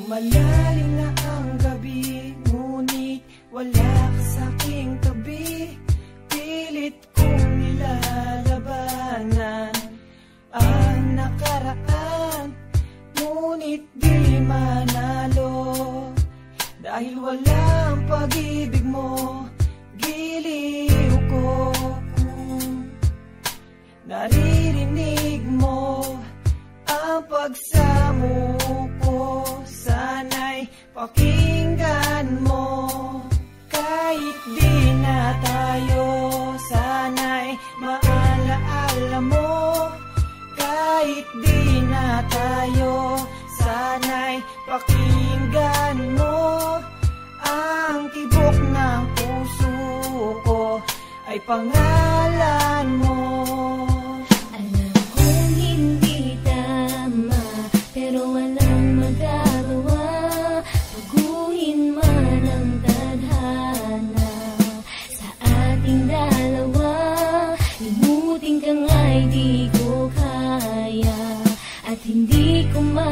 Malalim na ang gabi Ngunit wala ka Sana'y maalaala mo Kahit di na tayo Sana'y pakinggan mo Ang tibok ng puso ko. Ay pangalan mo hindi ko ma